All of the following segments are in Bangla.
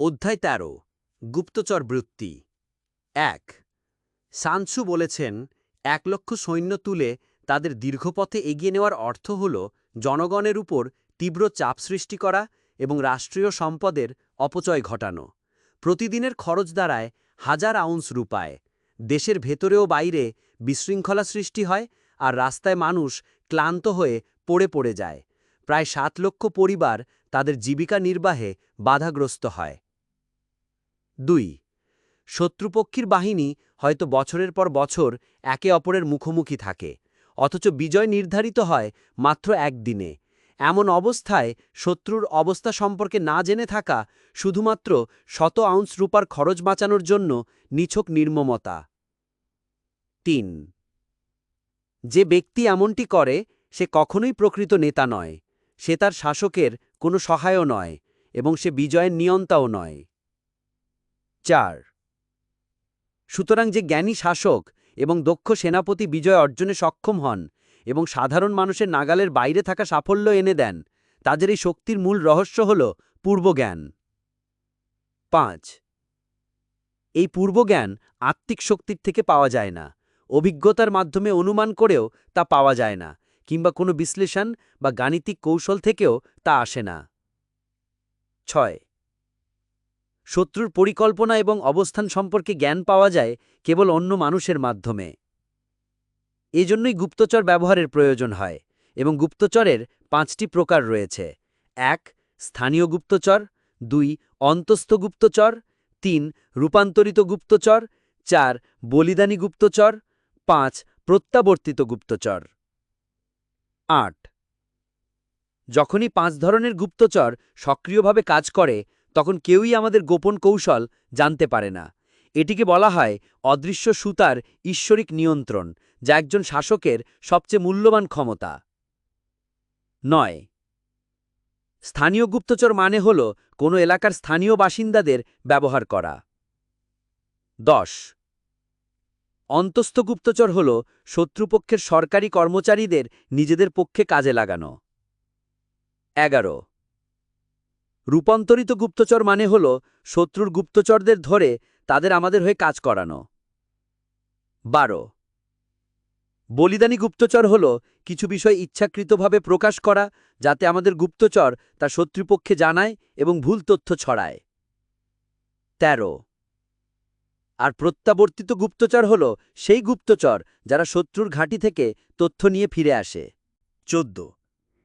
অধ্যায় তেরো, গুপ্তচর বৃত্তি। এক সানসু বলেছেন, এক লক্ষ সৈন্য তুলে তাদের দীর্ঘপথে এগিয়ে নেওয়ার অর্থ হল জনগণের উপর তীব্র চাপ সৃষ্টি করা এবং রাষ্ট্রীয় সম্পদের অপচয় ঘটানো। প্রতিদিনের খরচ দ্বারায় হাজার আউন্স রূপায়। দেশের ভেতরে ও বাইরে বিশৃঙ্খলা সৃষ্টি হয় আর রাস্তায় মানুষ ক্লান্ত হয়ে পড়ে পড়ে যায়। প্রায় সাত লক্ষ পরিবার তাদের জীবিকা নির্বাহে বাধাগ্রস্ত হয়। দুই, শত্রুপক্ষীর বাহিনী হয়তো বছরের পর বছর একে অপরের মুখোমুখি থাকে, অথচ বিজয় নির্ধারিত হয় মাত্র একদিনে। এমন অবস্থায় শত্রুর অবস্থা সম্পর্কে না জেনে থাকা শুধুমাত্র শত আউন্স রূপার খরচ বাঁচানোর জন্য নিছক নির্মমতা। তিন, যে ব্যক্তি এমনটি করে, সে কখনোই প্রকৃত নেতা নয়, সে তার শাসকের কোনো সহায়ও নয়, এবং সে বিজয়ের নিয়ন্তাও নয়। চার। সুতরাং যে জ্ঞানী শাসক এবং দক্ষ সেনাপতি বিজয় অর্জনে সক্ষম হন এবং সাধারণ মানুষের নাগালের বাইরে থাকা সাফল্য এনে দেন, তাদের এই শক্তির মূল রহস্য হল পূর্বজ্ঞান। পাঁচ। এই পূর্বজ্ঞান আত্মিক শক্তির থেকে পাওয়া যায় না, অভিজ্ঞতার মাধ্যমে অনুমান করেও তা পাওয়া যায় না, কিংবা কোনো বিশ্লেষণ বা গাণিতিক কৌশল থেকেও তা আসে না। ছয়। শত্রুর পরিকল্পনা এবং অবস্থান সম্পর্কে জ্ঞান পাওয়া যায় কেবল অন্য মানুষের মাধ্যমে। এজন্যই গুপ্তচর ব্যবহারের প্রয়োজন হয় এবং গুপ্তচরের পাঁচটি প্রকার রয়েছে। এক, স্থানীয় গুপ্তচর। দুই, অন্তস্থ গুপ্তচর। তিন, রূপান্তরিত গুপ্তচর। চার, বলিদানী গুপ্তচর। পাঁচ, প্রত্যাবর্তিত গুপ্তচর। আট, যখনই পাঁচ ধরনের গুপ্তচর সক্রিয়ভাবে কাজ করে তখন কেউই আমাদের গোপন কৌশল জানতে পারে না। এটিকে বলা হয় অদৃশ্য সুতার ঈশ্বরিক নিয়ন্ত্রণ, যা একজন শাসকের সবচেয়ে মূল্যবান ক্ষমতা। নয়। স্থানীয় গুপ্তচর মানে হল কোনো এলাকার স্থানীয় বাসিন্দাদের ব্যবহার করা। দশ। অন্তস্থ গুপ্তচর হল শত্রুপক্ষের সরকারি কর্মচারীদের নিজেদের পক্ষে কাজে লাগানো। এগারো। রূপান্তরিত গুপ্তচর মানে হল শত্রুর গুপ্তচরদের ধরে তাদের আমাদের হয়ে কাজ করানো। বারো। বলিদানী গুপ্তচর হল কিছু বিষয় ইচ্ছাকৃতভাবে প্রকাশ করা যাতে আমাদের গুপ্তচর তা শত্রুপক্ষে জানায় এবং ভুল তথ্য ছড়ায়। ১৩ আর প্রত্যাবর্তিত গুপ্তচর হল সেই গুপ্তচর যারা শত্রুর ঘাঁটি থেকে তথ্য নিয়ে ফিরে আসে। চোদ্দ।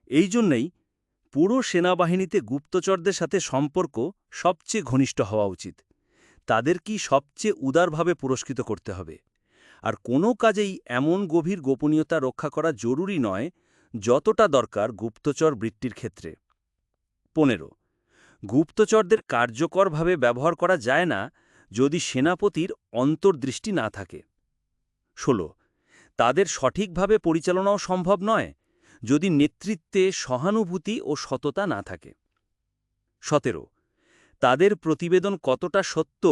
এই জন্যই পুরো সেনাবাহিনীতে গুপ্তচরদের সাথে সম্পর্ক সবচেয়ে ঘনিষ্ঠ হওয়া উচিত। তাদের কি সবচেয়ে উদারভাবে পুরস্কৃত করতে হবে? আর কোনো কাজেই এমন গভীর গোপনীয়তা রক্ষা করা জরুরি নয় যতটা দরকার গুপ্তচর বৃত্তির ক্ষেত্রে। পনেরো, গুপ্তচরদের কার্যকরভাবে ব্যবহার করা যায় না যদি সেনাপতির অন্তর্দৃষ্টি না থাকে। ১৬ তাদের সঠিকভাবে পরিচালনাও সম্ভব নয় যদি নেতৃত্বে সহানুভূতি ও সততা না থাকে। সতেরো, তাদের প্রতিবেদন কতটা সত্য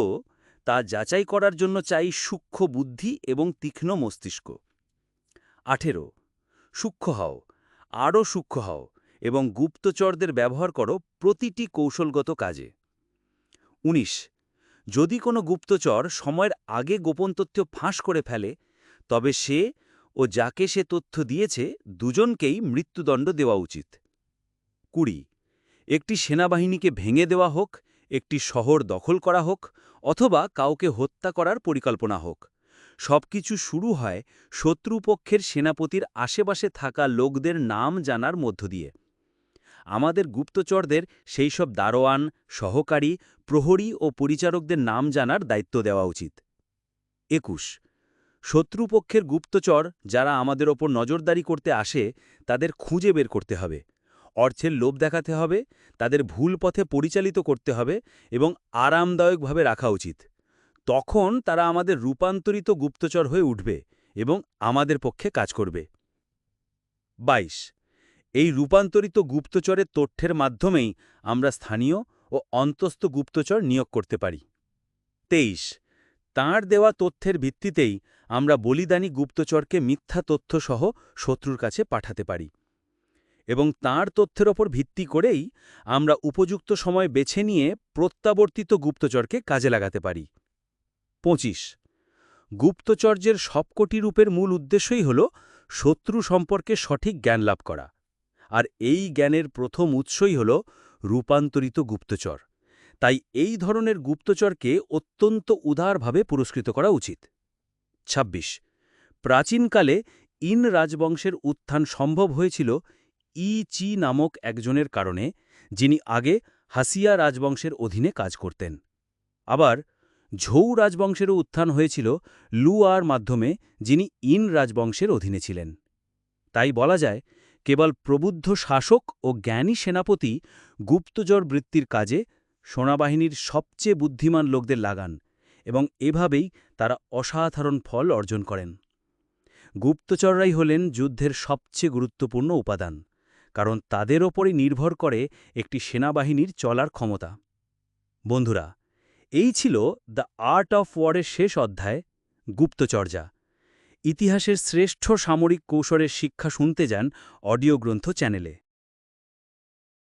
তা যাচাই করার জন্য চাই সূক্ষ্ম বুদ্ধি এবং তীক্ষ্ণ মস্তিষ্ক। আঠেরো, সূক্ষ্ম হও, আরও সূক্ষ্ম হও এবং গুপ্তচরদের ব্যবহার করো প্রতিটি কৌশলগত কাজে। ১৯ যদি কোনো গুপ্তচর সময়ের আগে গোপন তথ্য ফাঁস করে ফেলে, তবে সে ও যাকে সে তথ্য দিয়েছে, দুজনকেই মৃত্যুদণ্ড দেওয়া উচিত। কুড়ি, একটি সেনাবাহিনীকে ভেঙে দেওয়া হোক, একটি শহর দখল করা হোক, অথবা কাউকে হত্যা করার পরিকল্পনা হোক। সবকিছু শুরু হয় শত্রুপক্ষের সেনাপতির আশেপাশে থাকা লোকদের নাম জানার মধ্য দিয়ে। আমাদের গুপ্তচরদের সেই সব দারোয়ান, সহকারী, প্রহরী ও পরিচারকদের নাম জানার দায়িত্ব দেওয়া উচিত। একুশ শত্রুপক্ষের গুপ্তচর যারা আমাদের ওপর নজরদারি করতে আসে, তাদের খুঁজে বের করতে হবে। অর্থের লোভ দেখাতে হবে, তাদের ভুল পথে পরিচালিত করতে হবে এবং আরামদায়কভাবে রাখা উচিত। তখন তারা আমাদের রূপান্তরিত গুপ্তচর হয়ে উঠবে এবং আমাদের পক্ষে কাজ করবে। ২২ এই রূপান্তরিত গুপ্তচরের তথ্যের মাধ্যমেই আমরা স্থানীয় ও অন্তস্থ গুপ্তচর নিয়োগ করতে পারি। ২৩ তাঁর দেওয়া তথ্যের ভিত্তিতেই আমরা বলিদানী গুপ্তচরকে মিথ্যা তথ্যসহ শত্রুর কাছে পাঠাতে পারি। এবং তার তথ্যের ওপর ভিত্তি করেই আমরা উপযুক্ত সময় বেছে নিয়ে প্রত্যাবর্তিত গুপ্তচরকে কাজে লাগাতে পারি। পঁচিশ। গুপ্তচর্যের সবকটি রূপের মূল উদ্দেশ্যই হল শত্রু সম্পর্কে সঠিক জ্ঞান লাভ করা। আর এই জ্ঞানের প্রথম উৎসই হল রূপান্তরিত গুপ্তচর। তাই এই ধরনের গুপ্তচরকে অত্যন্ত উদারভাবে পুরস্কৃত করা উচিত। ২৬ প্রাচীনকালে ইন রাজবংশের উত্থান সম্ভব হয়েছিল ই চি নামক একজনের কারণে, যিনি আগে হাসিয়া রাজবংশের অধীনে কাজ করতেন। আবার ঝৌ রাজবংশেরও উত্থান হয়েছিল লুয়ার মাধ্যমে, যিনি ইন রাজবংশের অধীনে ছিলেন। তাই বলা যায়, কেবল প্রবুদ্ধ শাসক ও জ্ঞানী সেনাপতি গুপ্তজর বৃত্তির কাজে, সোনাবাহিনীর সবচেয়ে বুদ্ধিমান লোকদের লাগান। এবং এভাবেই তারা অসাধারণ ফল অর্জন করেন। গুপ্তচররাই হলেন যুদ্ধের সবচেয়ে গুরুত্বপূর্ণ উপাদান, কারণ তাদের ওপরই নির্ভর করে একটি সেনাবাহিনীর চলার ক্ষমতা। বন্ধুরা, এই ছিল দ্য আর্ট অফ ওয়ারের শেষ অধ্যায়, গুপ্তচর্যা। ইতিহাসের শ্রেষ্ঠ সামরিক কৌশলের শিক্ষা শুনতে যান অডিও গ্রন্থ চ্যানেলে।